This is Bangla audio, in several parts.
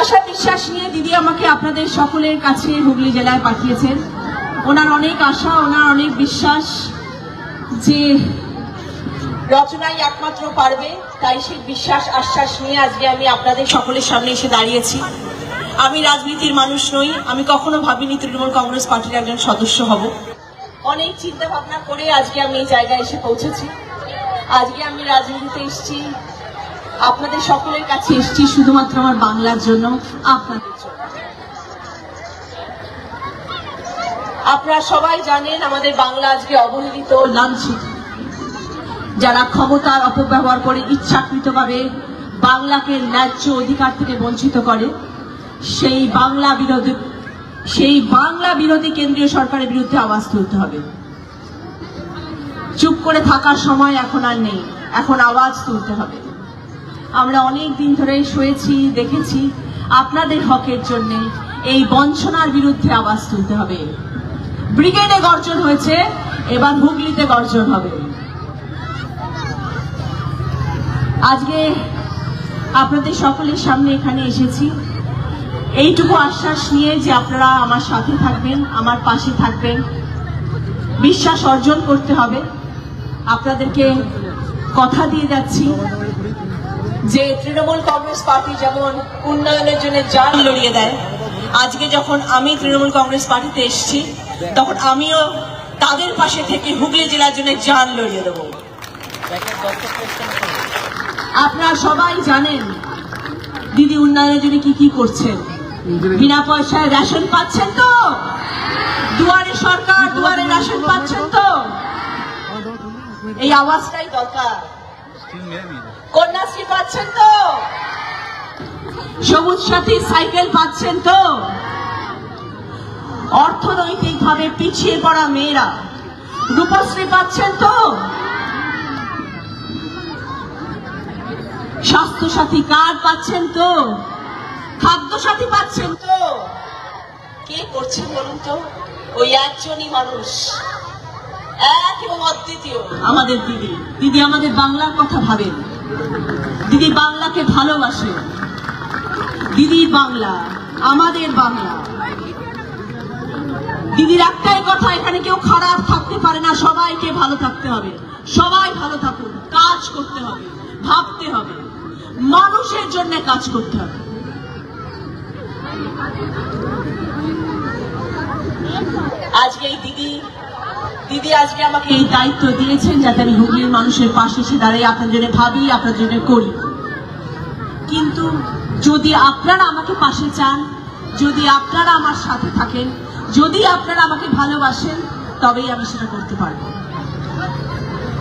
আশা বিশ্বাস নিয়ে দিদি আমাকে আপনাদের সকলের কাছে হুগলি জেলায় পাঠিয়েছেন। ওনার অনেক আশা, ওনার অনেক বিশ্বাস যে রচনাই একমাত্র পারবে, তাই সেই বিশ্বাস, আশ্বাস নিয়ে আজকে আমি আপনাদের সকলের সামনে এসে দাঁড়িয়েছি। আমি রাজনীতির মানুষ নই, আমি কখনো ভাবিনি তৃণমূল কংগ্রেস পার্টির একজন সদস্য হব। অনেক চিন্তা ভাবনা করে আজকে আমি এই জায়গায় এসে পৌঁছেছি। আজকে আমি রাজনীতিতে এসেছি আপনাদের সকলের কাছে এসেছি শুধুমাত্র আমার বাংলার জন্য, আপনাদের জন্য। আপনারা সবাই জানেন আমাদের বাংলা আজকে অবহেলিত লাঞ্ছিত যারা ক্ষমতার অপব্যবহার করে ইচ্ছাকৃতভাবে বাংলাকে ন্যায্য অধিকার থেকে বঞ্চিত করে, সেই বাংলা বিরোধী সেই বাংলা বিরোধী কেন্দ্রীয় সরকারের বিরুদ্ধে আওয়াজ তুলতে হবে। চুপ করে থাকার সময় এখন আর নেই, এখন আওয়াজ তুলতে হবে। আমরা অনেক দিন ধরে শুয়েছি, দেখেছি। আপনাদের হকের জন্য এই বঞ্চনার বিরুদ্ধে আওয়াজ তুলতে হবে। ব্রিগেডে গর্জন হয়েছে, এবার হুগলিতে গর্জন হবে। আজকে আপনাদের সকলের সামনে এখানে এসেছি। এইটুকু আশ্বাস নিয়ে যে আপনারা আমার সাথে থাকবেন, আমার পাশে থাকবেন। বিশ্বাস অর্জন করতে হবে। আপনাদেরকে কথা দিয়ে যাচ্ছি। যে তৃণমূল কংগ্রেস পার্টি যেমন উন্নয়নের জন্য জান লড়িয়ে দেয়, আজকে যখন আমি তৃণমূল কংগ্রেস পার্টিতে এসেছি, তখন আমিও তাদের পাশে থেকে হুগলি জেলার জন্য জান লড়িয়ে দেবো। আপনারা সবাই জানেন দিদি উন্নয়নের জন্য কি কি করছেন? বিনা পয়সায় রেশন পাচ্ছেন তো? দুয়ারে সরকার দুয়ারে রেশন পাচ্ছেন তো? এই আওয়াজটাই দরকার। কন্যাশ্রী পাচ্ছেন তো? সবুজ সাথী সাইকেল পাচ্ছেন তো? অর্থনৈতিক ভাবে পিছিয়ে পড়া মেয়েরা, রূপশ্রী পাচ্ছেন তো? স্বাস্থ্য সাথী কার্ড পাচ্ছেন তো? খাদ্য সাথী পাচ্ছেন তো? কে করছেন বলুন তো? ওই একজনই মানুষ। এক এবং অদ্বিতীয়। আমাদের দিদি। দিদি আমাদের বাংলার কথা ভাবেন। দিদি বাংলাকে ভালোবাসে। দিদি বাংলা, আমাদের বাংলা। দিদির একটাই কথা, এখানে কেউ খারাপ থাকতে পারে না, সবাইকে ভালো থাকতে হবে। সবাই ভালো থাকুন, কাজ করতে হবে, ভাবতে হবে। মানুষের জন্য কাজ করতে হবে। আজকে এই দিদি দিদি আজকে আমাকে এই দায়িত্ব দিয়েছেন যাতে আমি হুগলির মানুষের পাশে এসে দাঁড়িয়ে আপনার জন্য ভাবি আপনার জন্য করি। কিন্তু যদি আপনারা আমাকে পাশে চান, যদি আপনারা আমার সাথে থাকেন, যদি আপনারা আমাকে ভালোবাসেন, তবেই আমি সেটা করতে পারব।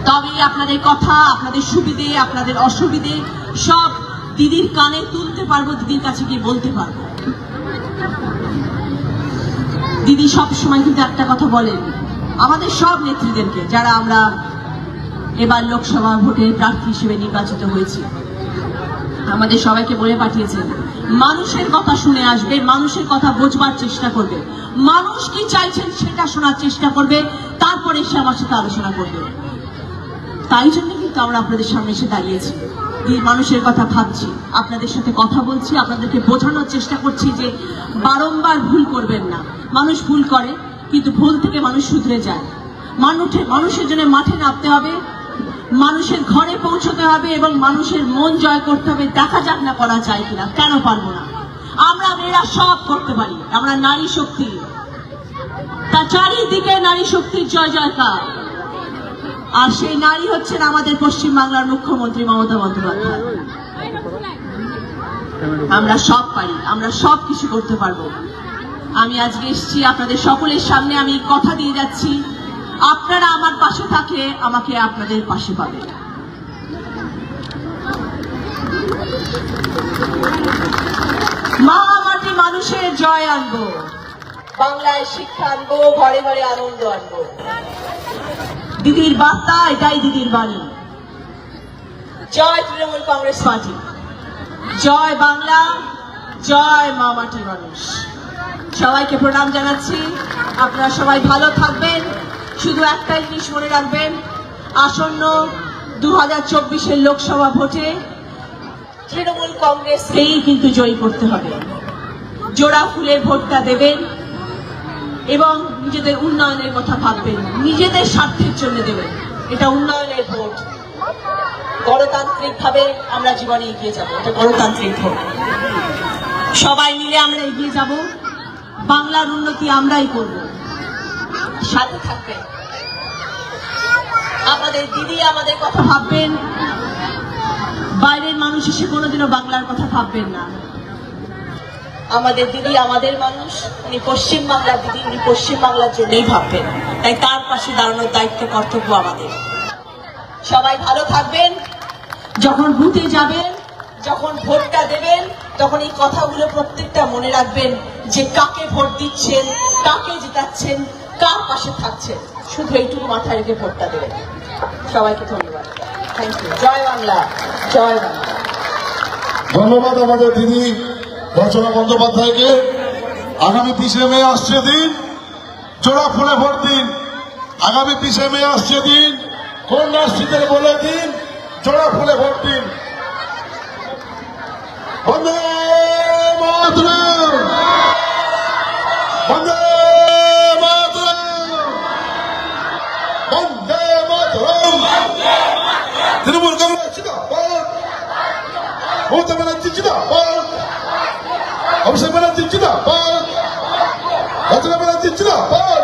তবেই আপনাদের কথা, আপনাদের সুবিধে, আপনাদের অসুবিধে সব দিদির কানে তুলতে পারব, দিদির কাছে গিয়ে বলতে পারব। দিদি সব সময় কিন্তু একটা কথা বলেন আমাদের সব নেত্রীদেরকে, যারা আমরা এবার লোকসভা ভোটে প্রার্থী হিসেবে নির্বাচিত হয়েছি, আমাদের সবাইকে বলে পাঠিয়েছেন, মানুষের কথা শুনে আসবে, মানুষের কথা বোঝবার চেষ্টা করবে। মানুষ কি চাইছেন সেটা শোনার চেষ্টা করবে, তারপরে সে আমার সাথে আলোচনা করবে। তাই জন্য কিন্তু আমরা আপনাদের সামনে এসে দাঁড়িয়েছি। মানুষের কথা ভাবছি, আপনাদের সাথে কথা বলছি, আপনাদেরকে বোঝানোর চেষ্টা করছি যে বারংবার ভুল করবেন না। মানুষ ভুল করে কিন্তু ভুল থেকে মানুষ শুধরে যায়। মানুষের মানুষের জন্য মাঠে নামতে হবে, মানুষের ঘরে পৌঁছতে হবে এবং মানুষের মন জয় করতে হবে। দেখা যাক না করা যায় কিনা, কেন পারব না। আমরা মেয়েরা সব করতে পারি, আমরা নারী শক্তি। তা চারিদিকে নারী শক্তির জয় জয়কার। আর সেই নারী হচ্ছেন আমাদের পশ্চিম বাংলার মুখ্যমন্ত্রী মমতা বন্দ্যোপাধ্যায়। আমরা সব পারি, আমরা সব কিছু করতে পারব। আমি আজকে এসেছি আপনাদের সকলের সামনে, আমি কথা দিয়ে যাচ্ছি। আপনারা আমার পাশে থাকলে আমাকে আপনাদের পাশে পাবে। মা মাটি মানুষের জয় আনব, বাংলায় শিক্ষা আনব, ঘরে ঘরে আনন্দ আনব। দিদির বার্তা, এটাই দিদির বাণী। জয় তৃণমূল কংগ্রেস পার্টি। জয় বাংলা, জয় মা মাটি মানুষ। সবাইকে প্রণাম জানাচ্ছি। আপনারা সবাই ভালো থাকবেন, শুধু একটাই জিনিস মনে রাখবেন, আসন্ন দু হাজার চব্বিশের লোকসভা ভোটে তৃণমূল কংগ্রেসকেই কিন্তু জয়ী করতে হবে। জোড়া ফুলের ভোটটা দেবেন এবং নিজেদের উন্নয়নের কথা ভাববেন, নিজেদের স্বার্থের জন্য দেবেন। এটা উন্নয়নের ভোট। গণতান্ত্রিকভাবে আমরা জীবনে এগিয়ে যাব, এটা গণতান্ত্রিক ভোট। সবাই মিলে আমরা এগিয়ে যাব। বাংলার উন্নতি আমরাই করব। সাথে থাকবেন। আমাদের দিদি আমাদের কথা ভাববেন। বাইরের মানুষ এসে কোনোদিনও বাংলার কথা ভাববেন না। আমাদের দিদি আমাদের মানুষ, উনি পশ্চিম বাংলার দিদি, উনি পশ্চিম বাংলার জন্যই ভাববেন। তাই তার পাশে দাঁড়ানোর দায়িত্ব কর্তব্য আমাদের। সবাই ভালো থাকবেন। যখন বুথে যাবেন যখন ভোটটা দেবেন, তখন এই কথাগুলো প্রত্যেকটা মনে রাখবেন যে কাকে ভোট দিচ্ছেন, কাকে জিতাচ্ছেন, কার পাশে থাকছেন। শুধু এইটুকু মাথায় রেখে ভোটটা দেবেন। সবাইকে ধন্যবাদ। থ্যাংক ইউ জয় বাংলা। জয় বাংলা। ধন্যবাদ আমাদের দিদি রচনা বন্দ্যোপাধ্যায়কে। আগামী তিসে মে আসছে দিন। জোড়া ফুলে ভোট দিন। আগামী তিসে মে আসছে দিন। কন্যাশ্রীদের বলে দিন। জোড়া ফুলে ভোট দিন। వందే మాతరం వందే మాతరం వందే మాతరం తిరుమల జిందాబాద్ మూతమైన జిందాబాద్ అవసరమైన జిందాబాద్ రచనమైన జిందాబాద్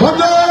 먼저